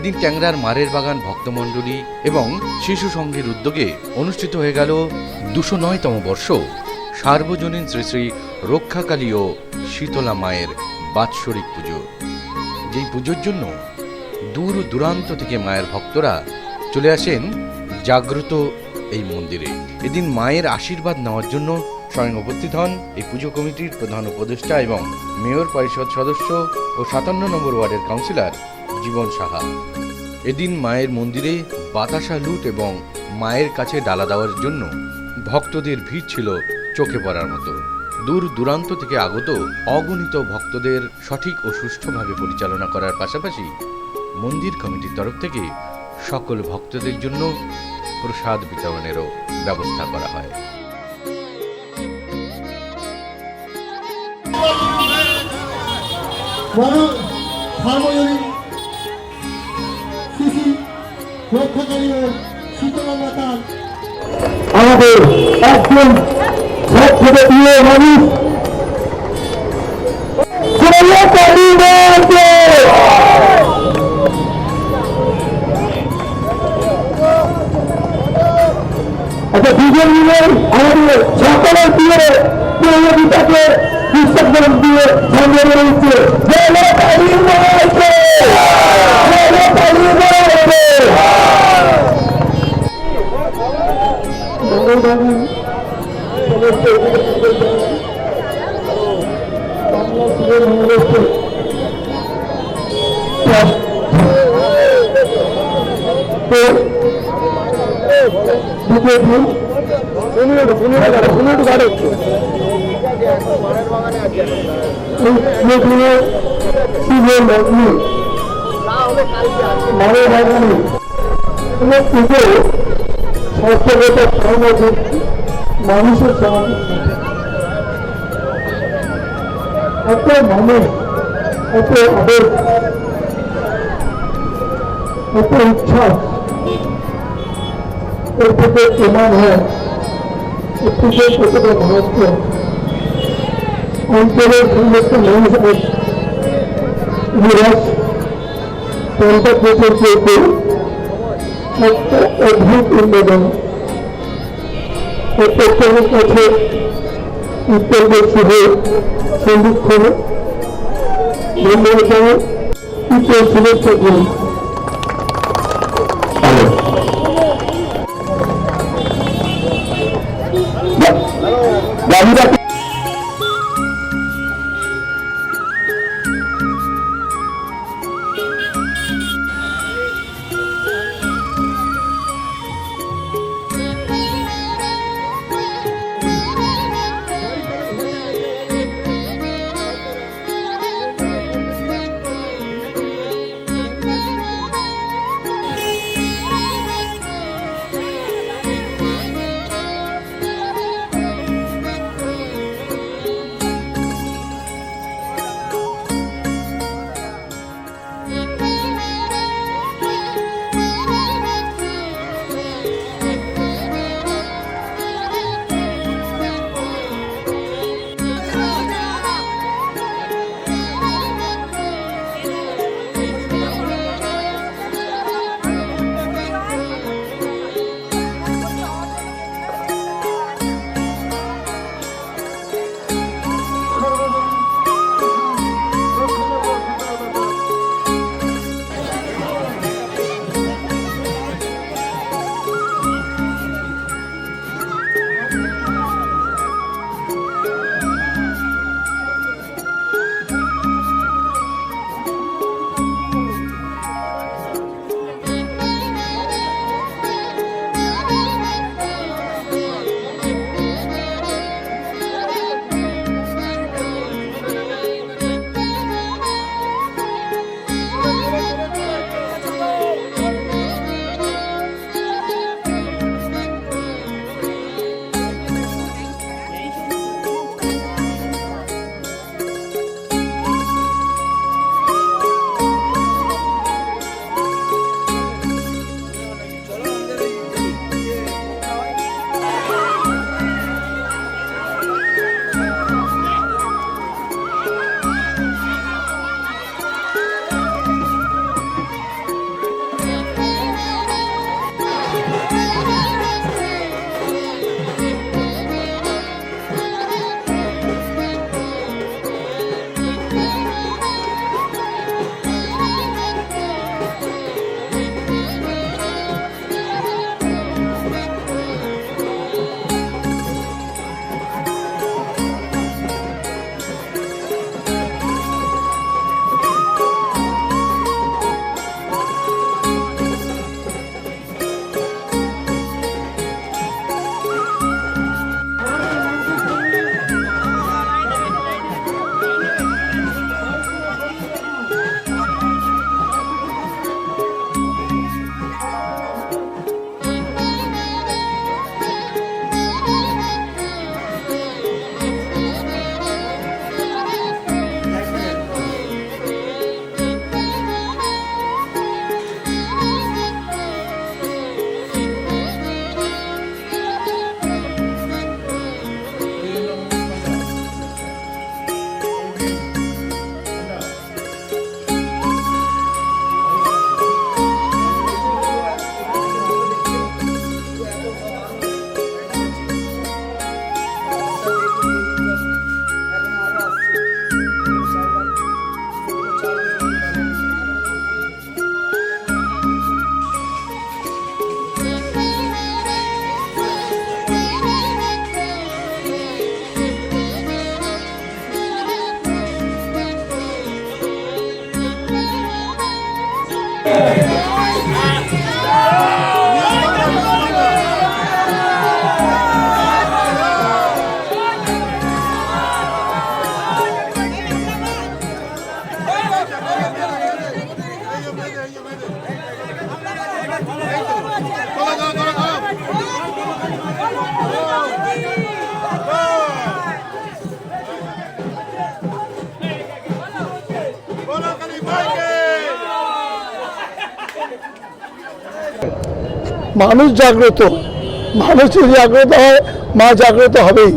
এদিন ট্যাংরার মারের বাগান ভক্তমণ্ডলী এবং শিশু সংঘের উদ্যোগে অনুষ্ঠিত হয়ে গেল দুশো নয়তম বর্ষ। সার্বজনীন শ্রী শ্রী রক্ষাকালী ও শীতলা মায়ের বাৎসরিক পুজো। যেই পুজোর জন্য দূর দূরান্ত থেকে মায়ের ভক্তরা চলে আসেন, জাগ্রত এই মন্দিরে। এদিন মায়ের আশীর্বাদ নেওয়ার জন্য স্বয়ং উপস্থিত হন এই পুজো কমিটির প্রধান উপদেষ্টা এবং মেয়র পরিষদ সদস্য ও সাতান্ন নম্বর ওয়ার্ডের কাউন্সিলর জীবন সাহা। এদিন মায়ের মন্দিরে বাতাসা লুট এবং মায়ের কাছে ডালা দেওয়ার জন্য ভক্তদের ভিড় ছিল চোখে পড়ার মতো। দূর দূরান্ত থেকে আগত অগণিত ভক্তদের সঠিক ও সুষ্ঠুভাবে পরিচালনা করার পাশাপাশি মন্দির কমিটির তরফ থেকে সকল ভক্তদের জন্য প্রসাদ বিতরণেরও ব্যবস্থা করা হয়। সার্বজনীন আমাদের একজন সব থেকে প্রিয় মানুষ! আচ্ছা দুজন মিলে আমাদের সকলের প্রিয় প্রিয়তাকে বিশ্বকরণ দিয়ে সামনে রয়েছে মঙ্গলবাবু সমস্ত বাংলা সুরের মঙ্গলস্থ তো দ্বিতীয় দিন পনেরো পনেরো স্বাস্থ্যগত সামাজিক মানুষের সমাজে এত মানুষ এত আবেগ এত ইচ্ছা এর থেকে প্রমাণ হয় পুজোর কতটা মহত্ব অঞ্চলের সমস্ত মানুষের নিরাশ পঞ্চাশ বছর পেয়েছে একটা অদ্ভুত উন্নয়ন। প্রত্যেকের কাছে উত্তরবর্ষী সংরক্ষণ ধন্যবাদ উত্তর শুভেচ্ছা মানুষ জাগ্রত মানুষ জাগ্রত হয়, মা জাগ্রত হবেই।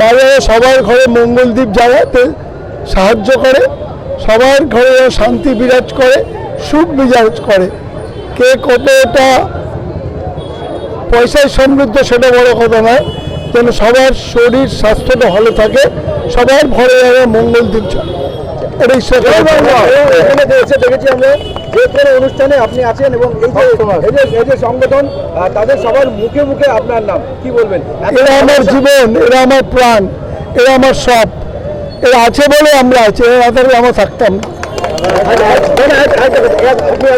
মা সবার ঘরে মঙ্গলদ্বীপ জ্বালাতে সাহায্য করে, সবার ঘরে শান্তি বিরাজ করে, সুখ বিরাজ করে। কে কতটা পয়সায় সমৃদ্ধ সেটা বড় কথা নয়, যেন সবার শরীর স্বাস্থ্যটা ভালো থাকে, সবার ঘরে মঙ্গলদ্বীপ এখানে যে এসে দেখেছি আমরা যে অনুষ্ঠানে আপনি আছেন এবং এই যে এই যে সংগঠন তাদের সবার মুখে মুখে আপনার নাম। কি বলবেন? এরা আমার জীবন এরা আমার প্রাণ এরা আমার সব। এরা আছে বলে আমরা আছে এরা আমার থাকলে আমরা থাকতাম। না আপনি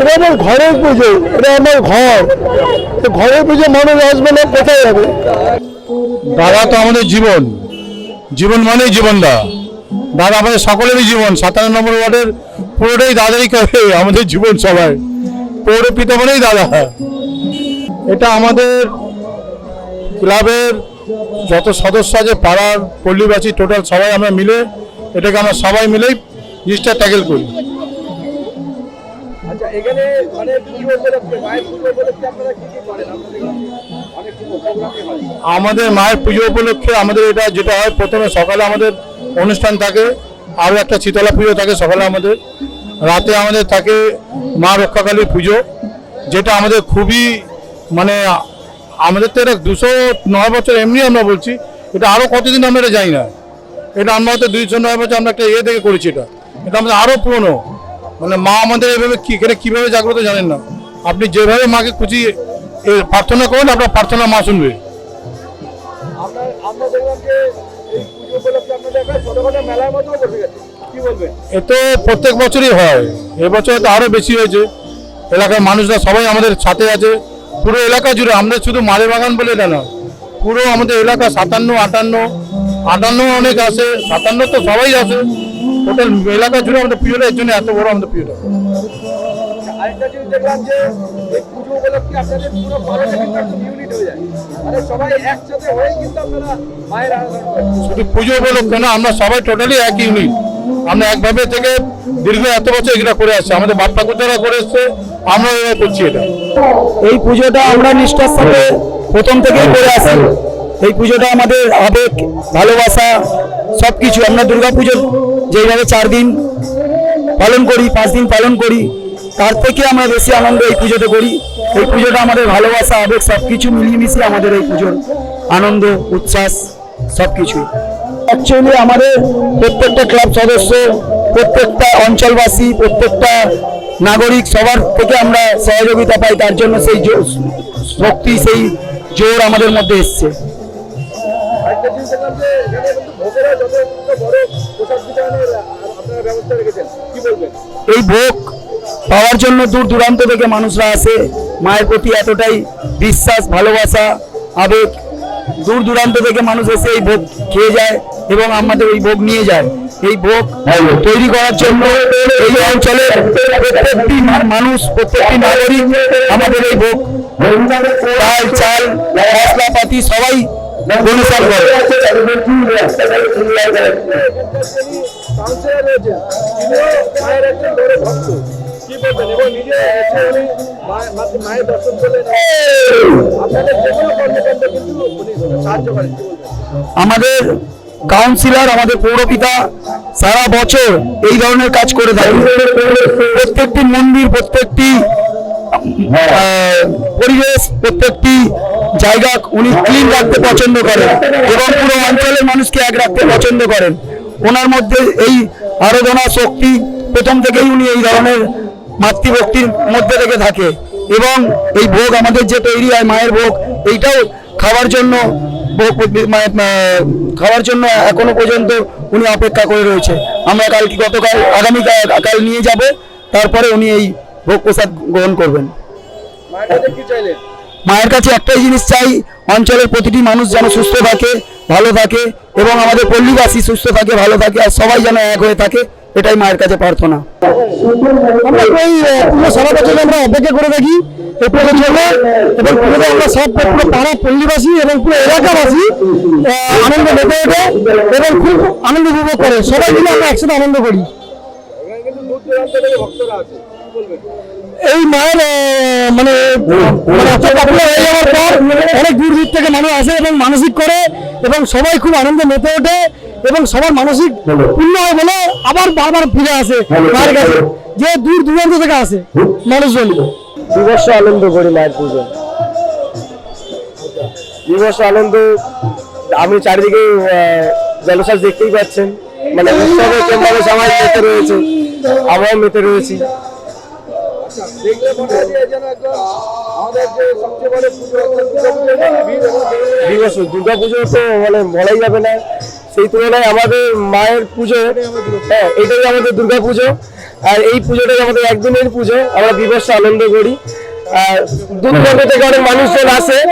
এটা আমার ঘরের পুজো, এটা আমার ঘর। ঘরের পুজো মানুষ আসবে না, কোথায় যাবে? দাদা তো আমাদের জীবন। জীবন মানেই জীবনদা দাদা আমাদের সকলেরই জীবন, সাতান্ন নম্বর ওয়ার্ডের পুরোটাই দাদারই করে আমাদের জীবন সবাই পৌর পিতা মানেই দাদা। এটা আমাদের ক্লাবের যত সদস্য আছে পাড়ার পল্লীবাসী টোটাল সবাই আমরা মিলে এটাকে আমরা সবাই মিলেই জিনিসটা ট্যাকেল করি। আচ্ছা মানে আমাদের মায়ের পুজো উপলক্ষে আমাদের এটা যেটা হয় প্রথমে সকালে আমাদের অনুষ্ঠান থাকে। আরও একটা শীতলা পুজো থাকে সকালে আমাদের, রাতে আমাদের থাকে মা রক্ষাকালী পুজো, যেটা আমাদের খুবই মানে আমাদের তো এটা দুশো নয় বছর এমনি আমরা বলছি, এটা আরও কতদিন আমরা এটা জানি না। এটা আমরা হয়তো দুইশো নয় বছর আমরা একটা ইয়ে থেকে করেছি এটা। এটা আমাদের আরও পুরনো। মানে মা আমাদের এভাবে কি এখানে কীভাবে জাগ্রত জানেন না। আপনি যেভাবে মাকে খুঁজি প্রার্থনা করুন, আপনার প্রার্থনা মা শুনবে। এ তো প্রত্যেক বছরই হয়। এবছর তো আরও বেশি হয়েছে। এলাকার মানুষরা সবাই আমাদের সাথে আছে। পুরো এলাকা জুড়ে আমরা শুধু মালে বাগান বলে না পুরো আমাদের এলাকা সাতান্ন আটান্ন আটান্ন অনেক আছে সাতান্ন তো সবাই আছে। টোটাল এলাকা জুড়ে আমাদের পুজোটা এর জন্য এত বড় আমাদের পুজোটা আরেকটা জিনিস দেখলাম যে এই পুজো উপলক্ষে আপনাদের পুরো পাড়াটা কিন্তু একদম ইউনিট হয়ে যায়। মানে সবাই একসাথে হয়ে কিন্তু আপনারা মায়ের আরাধনা করেন শুধু পুজো উপলক্ষে না আমরা সবাই টোটালি এক ইউনিট আমরা একভাবে থেকে দীর্ঘ এত বছর এটা করে আসছি। আমাদের বাপ ঠাকুরদারা করে এসছে আমরা করছি এটা। এই পুজোটা আমরা নিষ্ঠার সাথে প্রথম থেকেই করে আসি। এই পুজোটা আমাদের আবেগ ভালোবাসা সব কিছু আমরা দুর্গা পুজো যেইভাবে চার দিন পালন করি পাঁচ দিন পালন করি তার থেকে আমরা বেশি আনন্দ এই পুজোতে করি। এই পুজোটা আমাদের ভালোবাসা আবেগ সব কিছু মিলিয়ে আমাদের এই পুজোর আনন্দ উচ্ছ্বাস সব কিছুই অ্যাকচুয়ালি আমাদের প্রত্যেকটা ক্লাব সদস্য প্রত্যেকটা অঞ্চলবাসী প্রত্যেকটা নাগরিক সবার থেকে আমরা সহযোগিতা পাই তার জন্য সেই শক্তি সেই জোর আমাদের মধ্যে এসছে। এই ভোগ পাওয়ার জন্য দূর দূরান্ত থেকে মানুষরা আসে। মায়ের প্রতি এতটাই বিশ্বাস, ভালোবাসা, আবেগ। দূর দূরান্ত থেকে মানুষ এসে এই ভোগ খেয়ে যায় এবং আমাদের এই ভোগ নিয়ে যায়। এই ভোগ তৈরি করার জন্য এই অঞ্চলের প্রত্যেকটি মানুষ, প্রত্যেকটি নাগরিক আমাদের এই ভোগ ডাল চাল, মশলাপাতি সবাই করে। তিনিও মায়ের একজন বড় ভক্ত কি বলবেন? এবং নিজে এসে উনি মায়ের দর্শন করলেন। আপনাদের যে কোনো কর্মকাণ্ড কিন্তু উনি সাহায্য করেন কি বলবেন? আমাদের কাউন্সিলর আমাদের পৌরপিতা সারা বছর এই ধরনের কাজ করে থাকে প্রত্যেকটি মন্দির প্রত্যেকটি পরিবেশ প্রত্যেকটি জায়গা উনি ক্লিন রাখতে পছন্দ করেন এবং পুরো অঞ্চলের মানুষকে এক রাখতে পছন্দ করেন। ওনার মধ্যে এই আরাধনা শক্তি প্রথম থেকেই উনি এই ধরনের মাতৃভক্তির মধ্যে থেকে থাকে এবং এই ভোগ আমাদের যে তৈরি হয় মায়ের ভোগ এইটাও খাওয়ার জন্য খাওয়ার জন্য এখনও পর্যন্ত উনি অপেক্ষা করে রয়েছে। আমরা কালকে গতকাল আগামী কাল নিয়ে যাব তারপরে উনি এই ভোগ প্রসাদ গ্রহণ করবেন। মায়ের কাছে একটাই জিনিস চাই অঞ্চলের প্রতিটি মানুষ যেন সুস্থ থাকে ভালো থাকে এবং আমাদের পল্লীবাসী সুস্থ থাকে ভালো থাকে আর সবাই যেন এক হয়ে থাকে। এটাই মায়ের কাছে প্রার্থনা। আমরা আমরা অপেক্ষা করে চলে এবং আমরা এবং পুরো এলাকাবাসী আনন্দ মেতে ওঠে এবং খুব আনন্দ উপভোগ করে। সবাই মিলে আমরা একসাথে আনন্দ করি। এই মায়ের মানে মানে অনেক দূর দূর থেকে মানুষ আসে এবং মানসিক করে এবং সবাই খুব আনন্দে মেতে ওঠে। এবং সবার মানসিক পূর্ণ হয় বলে আবার বারবার ফিরে আসে মায়ের কাছে যে দূর দূরান্ত থেকে আসে মানুষজন। বিবর্ষ আনন্দ করি মায়ের পুজো। বিবর্ষ আনন্দ আমি চারিদিকে জলসাজ দেখতেই পাচ্ছেন। মানে উৎসবে কেমন সবাই মেতে রয়েছে আমরাও মেতে রয়েছি। দুর্গা পুজো তো মানে বলাই যাবে না। সেই তুলনায় আমাদের মায়ের পুজো হ্যাঁ এটাই আমাদের দুর্গা পুজো। আর এই পুজোটাই আমাদের একদিনের পুজো। আমরা বিবর্ষ আনন্দ করি। আর দূর দূরান্ত থেকে অনেক মানুষজন আসে।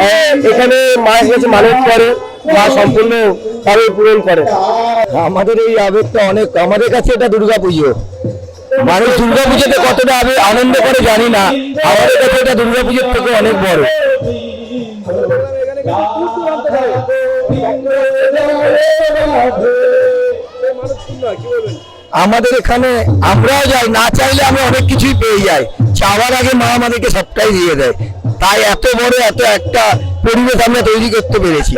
আহ, এখানে মায়ের কাছে মানত করে মা সম্পূর্ণ ভাবে পূরণ করে। আমাদের এই আবেগটা অনেক আমাদের কাছে এটা দুর্গা পুজো। মানুষ দুর্গা পুজোতে কতটা আবে- আনন্দ করে জানি না। আমাদের কাছে এটা দুর্গা পুজোর থেকে অনেক বড়। আমাদের এখানে আমরাও যাই, না চাইলে আমরা অনেক কিছুই পেয়ে যাই। চাওয়ার আগে মা আমাদেরকে সবটাই দিয়ে দেয়। তাই এত বড়, এত একটা পরিবেশ আমরা তৈরি করতে পেরেছি।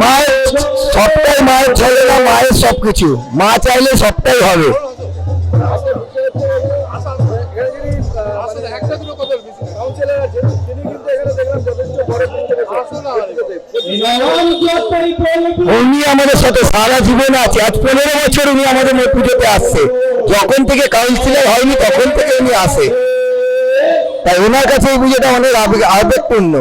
মায়ের সবটাই মায়ের ছেলে না মায়ের সবকিছু। মা চাইলে সবটাই হবে। উনি আমাদের সাথে সারা জীবন আছে। আজ পনেরো বছর উনি আমাদের পুজোতে আসছে। যখন থেকে কাউন্সিলর হয়নি, তখন থেকে উনি আসে। তাই ওনার কাছে এই পুজোটা অনেক আবেগপূর্ণ।